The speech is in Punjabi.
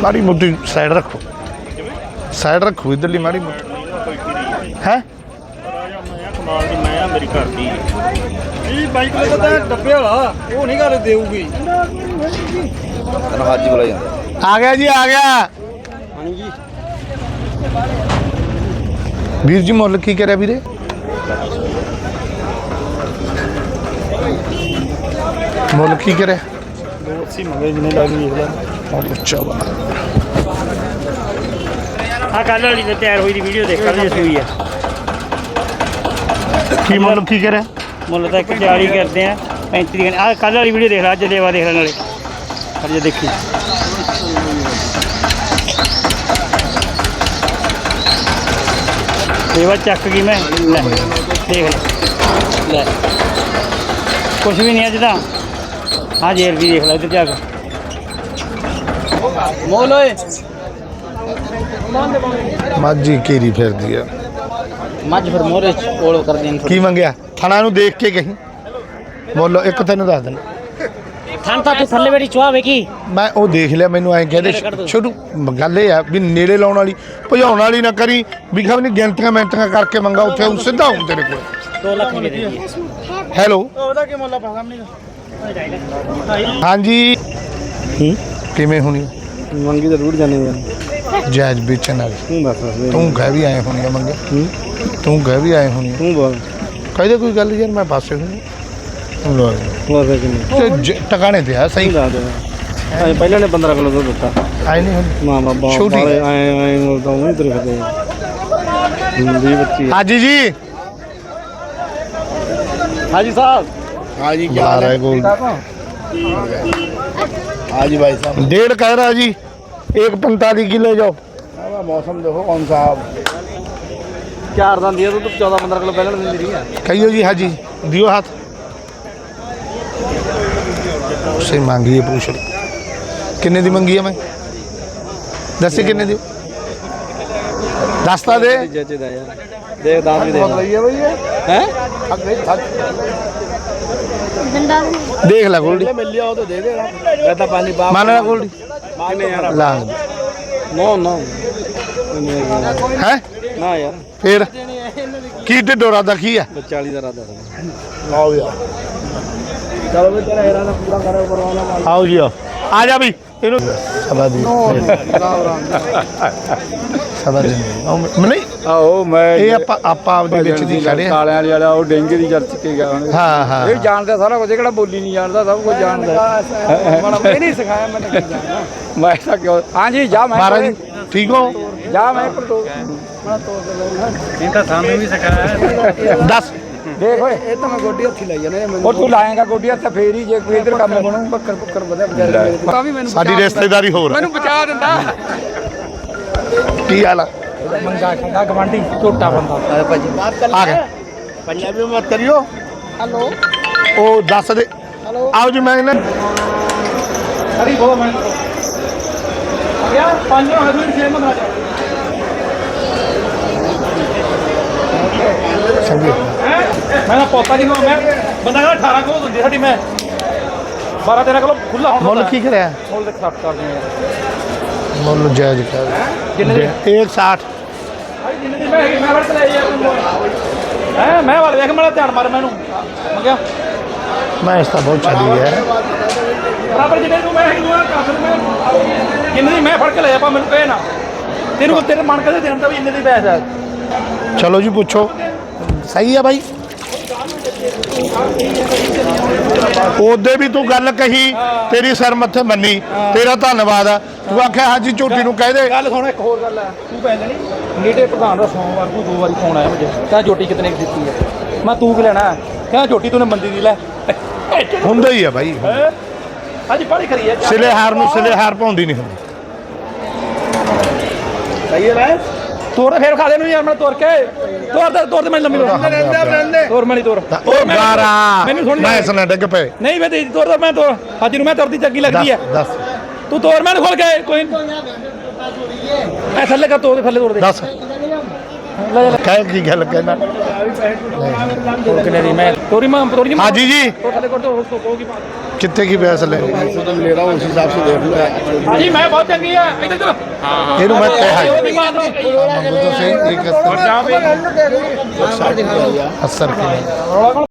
ਮਾੜੀ ਮੋਟੀ ਸਾਈਡ ਰੱਖੋ। ਸਾਈਡ ਰੱਖੋ, ਇਧਰਲੀ ਮਾੜੀ ਮੋਟੀ। ਹੈ? ਕਮਾਲ ਦੀ ਮੈਂ ਆ ਮੇਰੀ ਘਰ ਦੀ ਇਹ ਬਾਈਕ ਵਾਲਾ ਤਾਂ ਡੱਬੇ ਵਾਲਾ ਉਹ ਨਹੀਂ ਘਰ ਦੇਊਗੀ ਹਾਜੀ ਬੁਲਾਈ ਆ ਗਿਆ ਜੀ, ਆ ਗਿਆ। ਹਾਂਜੀ ਵੀਰ ਜੀ, ਮੁੱਲ ਕੀ ਕਰਿਆ ਵੀਰੇ? ਮੁੱਲ ਕੀ ਕਰਿਆ? ਅਸੀਂ ਮੰਗੇ ਜਿੰਨੇ ਲੱਗ ਵੇਖ ਲੈ ਬਹੁਤ ਅੱਛਾ ਵਾ। ਆ ਕੱਲ ਵਾਲੀ ਤੇ ਤਿਆਰ ਹੋਈ ਦੀ ਵੀਡੀਓ ਦੇਖ ਕੱਲ ਜਿਸ ਹੋਈ ਆ। ਕੀ ਮੁੱਲ ਕੀ ਕਰਿਆ? ਮੁੱਲ ਤਾਂ 40 ਕਰਦੇ ਆ 35 ਦੀ ਆ ਕੱਲ ਵਾਲੀ ਵੀਡੀਓ ਦੇਖ ਲੈ ਅੱਜ ਦੇਵਾ ਦੇਖ ਅੱਜ ਜੇ ਦੇਖੀ। ਦੇਵਾ ਚੱਕ ਗਈ ਮੈਂ। ਲੈ ਦੇਖ ਲੈ। ਲੈ। ਕੁਛ ਵੀ ਨਹੀਂ ਅੱਜ ਤਾਂ। ਹਾਂ ਜੇਰ ਵੀ ਦੇਖ ਲੈ ਇੱਧਰ ਜਾ ਕੇ। ਮੋਲ ਓਏ। ਮਾਝੀ ਕੀਰੀ ਫਿਰਦੀ ਆ। ਮੱਝ ਫਿਰ ਮੋਰੇ ਚ ਕੋਲ ਕਰ ਦੇਣ ਕੀ ਮੰਗਿਆ? ਥਣਾ ਨੂੰ ਦੇਖ ਕੇ ਕਹੀਂ ਮੁੱਲ ਇੱਕ ਤੈਨੂੰ ਦੱਸ ਦੇਣਾ ਥਾਂ ਤਾਂ ਤੂੰ ਥੱਲੇ ਬੈਠੀ ਚੁਆਵੇ ਕੀ ਮੈਂ ਉਹ ਦੇਖ ਲਿਆ ਮੈਨੂੰ ਐਂ ਕਹਿੰਦੇ ਛੋਟੂ ਗੱਲ ਇਹ ਆ ਵੀ ਨੇੜੇ ਲਾਉਣ ਵਾਲੀ ਭਜਾਉਣ ਵਾਲੀ ਨਾ ਕਰੀ ਵੀ ਖਬਰ ਨਹੀਂ ਗਿਣਤੀਆਂ ਮਿੰਟੀਆਂ ਕਰਕੇ ਮੰਗਾ ਉੱਥੇ ਉਹ ਸਿੱਧਾ ਆਉਂ ਤੇਰੇ ਕੋਲ। 2 ਲੱਖ ਦੀ ਦੇ ਦੀ ਹੈਲੋ। ਉਹਦਾ ਕੀ ਮੁੱਲ ਪਾ ਸਾਹਮਣੇ ਹਾਂਜੀ। ਕਿਵੇਂ ਹੋਣੀ? ਮੰਗੀ ਜ਼ਰੂਰ ਜਾਣੇ ਯਾਰ ਜਾਇਜ਼ ਵੇਚਣ ਵਾਲੀ। ਤੂੰ ਤੂੰ ਕਹਿ ਵੀ ਆਏ ਹੋਣੀ ਆ ਮੰਗੇ। ਤੂੰ ਕਹਿ ਵੀ ਆਏ ਹੋਣੀ ਤੂੰ ਬੋਲ। ਕਹਿੰਦੇ ਕੋਈ ਗੱਲ ਯਾਰ ਮੈਂ ਪਾਸੇ ਹੋਣੀ ਤੂੰ ਲੋ ਹੋਰ ਤੇ ਜ- ਟਿਕਾਣੇ ਤੇ ਆ ਸਹੀ। ਦੱਸ ਦੇ। ਪਹਿਲਾਂ ਨੇ 15 ਕਿਲੋ ਦੁੱਧ ਦਿੱਤਾ। ਆਈ ਨਹੀਂ ਹੋਣੀ। ਮਾਂ ਬਾਬਾ ਛੋਟੀ। ਆਏ ਆਏ ਉਹੀ ਤੁਰੇ ਫਿਰਦੇ ਹੁੰਦੀ ਬੱਚੀ ਹਾਜੀ ਜੀ। ਹਾਜੀ ਸਾਹਿਬ। हाँ जी क्या हाल है? गोल्ड हाँ जी भाई साहब। डेढ़ कह रहा जी एक पैंतालीस की जाओ। हाँ मौसम देखो कौन सा चार दिन दिया तो चौदह पंद्रह किलो पहले मिल रही कहियो जी हाँ जी दियो हाथ। उससे मांगी है पूछ किन्ने दी मंगी है मैं? दसी किन्ने दी? दस्ता दे। जेजे दाया देख दाम भी दे रही है भैया हैं? ਡੰਡਾ ਦੇਖ ਲੈ ਗੋਲਡੀ। ਮਿਲ ਲਿਆ ਉਹ ਤਾਂ ਦੇ ਦੇ ਮੈਂ ਤਾਂ ਪਾਣੀ ਬਾਪ ਮੰਨ ਗੋਲਡੀ। ਲਾ। ਨੋ ਨੋ। ਹੈ? ਨਾ ਯਾਰ। ਫੇਰ? ਕੀ ਢਿੱਡੋ ਰਾਦਾ ਕੀ ਆ? 40 ਦਾ ਰਾਦਾ। ਆਓ ਯਾਰ। ਚਲੋ ਵੀ ਤੇਰਾ ਇਰਾਦਾ ਪੂਰਾ ਕਰੋ ਕਰਵਾ ਆਓ ਜੀ ਆ ਜਾ ਵੀ। ਇਹਨੂੰ ਸਭਾ ਦੀ। ਰਾਮ ਸਭਾ ਦੀ ਨਹੀਂ ਆਹੋ ਮੈਂ ਇਹ ਆਪਾਂ ਆਪਾਂ ਆਪਦੇ ਵਿੱਚ ਦੀ ਖੜੇ ਆ। ਕਾਲਿਆਂ ਵਾਲੀ ਵਾਲਾ ਉਹ ਡੇਂਗੇ ਦੀ ਚੱਲ ਚੁੱਕੇ ਗਿਆ ਹੁਣ। ਹਾਂ ਹਾਂ ਇਹ ਜਾਣਦਾ ਸਾਰਾ ਕੁਝ ਕਿਹੜਾ ਬੋਲੀ ਨਹੀਂ ਜਾਣਦਾ ਸਭ ਕੁਝ ਜਾਣਦਾ। ਇਹ ਨਹੀਂ ਸਿਖਾਇਆ ਮੈਨੂੰ ਕੀ ਜਾਣਦਾ। ਮੈਂ ਤਾਂ ਕਿਉਂ ਹਾਂਜੀ ਜਾ ਮੈਂ ਮਹਾਰਾਜ ਜੀ, ਠੀਕ ਹੋ? ਜਾ ਮੈਂ ਪਰ ਤੋਂ ਇਹ ਤਾਂ ਸਾਨੂੰ ਵੀ ਸਿਖਾਇਆ ਦੱਸ। ਦੇਖ ਓਏ। ਇਹ ਤਾਂ ਮੈਂ ਗੋਡੀ ਹੱਥੀ ਲਾਈ ਜਾਣੇ ਉਹ ਤੂੰ ਲਾਏਗਾ ਗੋਡੀਆਂ ਤਾਂ ਫੇਰ ਹੀ ਜੇ ਕੋਈ ਇਧਰ ਕੰਮ ਬਣੂ। ਬੱਕਰ ਬੱਕਰ ਵਧਿਆ ਮੇਰੇ ਤਾਂ ਵੀ ਮੈਨੂੰ ਸਾਡੀ ਰਿਸ਼ਤੇਦਾਰੀ ਹੋਰ ਹੈ। ਮੈਨੂੰ ਬਚਾ ਦਿੰਦਾ। ਕੀ ਹਾਲ ਆ? ਮੰਗਾ ਖੰਡਾ ਗਵਾਂਢੀ ਝੋਟਾ ਬੰਦਾ। ਆ ਭਾਜੀ ਆ ਗਏ ਪੰਜਾਬੀ ਵਿੱਚ ਕਰਿਓ। ਹਲੋ। ਉਹ ਦੱਸ ਦੇ। ਹਲੋ। ਆਓ ਜੀ ਮੈਂ ਇਹਨਾਂ ਅਰੇ ਬੋਲ ਮੈਂ ਯਾਰ ਪੰਜੋ ਹਜ਼ੂਰ ਸੇਮ ਮੰਗਾ ਜਾ ਸੰਗੀ ਮੈਂ ਪੋਤਾ ਜੀ ਨੂੰ ਮੈਂ ਬੰਦਾ ਕਹਿੰਦਾ 18 ਕੋਲ ਦਿੰਦੀ ਸਾਡੀ ਮੈਂ। 12 13 ਕੋਲ ਖੁੱਲਾ ਹੁਣ ਮੁੱਲ ਕੀ ਕਰਿਆ? ਮੁੱਲ ਦੇ 60 ਕਰਦੇ ਆ। ਮੁੱਲ ਜਾਇਜ਼ ਕਰ। ਕਿੰਨੇ ਦੀ? 160 ਆ ਜਿੰਨੇ ਦੀ ਮੈਂ ਹੈਗੀ ਮੈਂ ਵੜ ਕੇ ਲੈ ਜਾ ਹੈ ਮੈਂ ਵਾਲ ਵੇਖ ਮੇਰਾ ਧਿਆਨ ਮਾਰ ਮੈਨੂੰ। ਮੰਗਿਆ ਮੈਂ ਇਸ ਤਾਂ ਬਹੁਤ ਚੱਲੀ ਹੈ। ਬਰਾਬਰ ਜਿੰਨੇ ਨੂੰ ਮੈਂ ਹੈਗੀ ਨੂੰ ਕਰ ਮੈਂ ਜਿੰਨੇ ਦੀ ਮੈਂ ਫੜ ਕੇ ਲੈ ਜਾ ਪਾ ਮੈਨੂੰ ਕਹੇ ਨਾ। ਤੈਨੂੰ ਤੇਰੇ ਮਨ ਕਦੇ ਦੇਣ ਦਾ ਵੀ ਇੰਨੇ ਦੀ ਪੈਸ ਚਲੋ ਜੀ ਪੁੱਛੋ। ਸਹੀ ਹੈ ਭਾਈ ਉਹਦੇ ਵੀ ਤੂੰ ਗੱਲ ਕਹੀ ਤੇਰੀ ਸਿਰ ਮੱਥੇ ਮੰਨੀ ਤੇਰਾ ਧੰਨਵਾਦ ਆ। ਤੂੰ ਆਖਿਆ ਹਾਜੀ ਝੋਟੀ ਨੂੰ ਕਹਿ ਦੇ। ਗੱਲ ਸੁਣ ਇੱਕ ਹੋਰ ਗੱਲ ਹੈ ਤੂੰ ਪੈਸੇ ਨਹੀਂ ਨੀਟੇ ਪ੍ਰਧਾਨ ਦਾ ਸੋਮਵਾਰ ਨੂੰ ਦੋ ਵਾਰੀ ਫੋਨ ਆਇਆ ਮੈਨੂੰ। ਕਹਿੰਦਾ ਜੋਟੀ ਕਿਤਨੇ ਦਿੱਤੀ ਹੈ ਮੈਂ ਤੂੰ ਕੀ ਲੈਣਾ? ਕਹਿੰਦਾ ਜੋਟੀ ਤੂੰ ਨੇ ਮੰਦੀ ਦੀ ਲੈ। ਹੁੰਦਾ ਹੀ ਆ ਭਾਈ? ਅੱਜ ਬੜੀ ਖਰੀ ਹੈ ਸਿਲੇ ਹਾਰ ਨੂੰ ਸਿਲੇ ਹਾਰ ਪਾਉਂਦੀ ਨਹੀਂ ਹੁੰਦੀ। ਸਹੀ ਹੈ ਮੈਂ ਤੋਰ ਫੇਰ ਖਾ ਦੇ ਨੂੰ ਯਾਰ ਮੈਂ ਤੋਰ ਕੇ। ਤੋਰ ਦੇ ਤੋਰ ਦੇ ਮੈਂ ਲੰਮੀ ਤੋਰ। ਤੋਰ ਮੈਂ ਨਹੀਂ ਤੋਰ ਉਹ ਗਾਰਾ। ਮੈਨੂੰ ਸੁਣ ਮੈਂ ਸੁਣਾ ਡਿੱਗ ਪਏ। ਨਹੀਂ ਮੈਂ ਤੇ ਤੋਰ ਮੈਂ ਤੋਰ। ਅੱਜ ਨੂੰ ਮੈਂ ਤੋਰਦੀ ਚੰਗੀ ਲੱਗਦੀ ਹੈ ਦੱਸ। ਤੂੰ ਤੋਰ ਮੈਨੂੰ ਖੋਲ ਕੇ। ਕੋਈ ਐ ਥੱਲੇ ਕਰ ਤੋਰ ਦੇ ਥੱਲੇ ਤੋਰ ਦੇ। ਦੱਸ। ਕਹਿ ਕੀ ਗੱਲ ਕਹਿਣਾ ਹਾਂਜੀ ਜੀ। ਤੁਹਾਡੇ ਕਿੱਥੇ ਕੀ ਬਹਿਸ ਲੈ? ਸੋ ਮੈਂ ਬਹੁਤ ਚੰਗੀ ਆ। ਇੱਧਰ ਹਾਂ ਇਹਨੂੰ ਮੈਂ ਕਹਿ ਹਾਂ।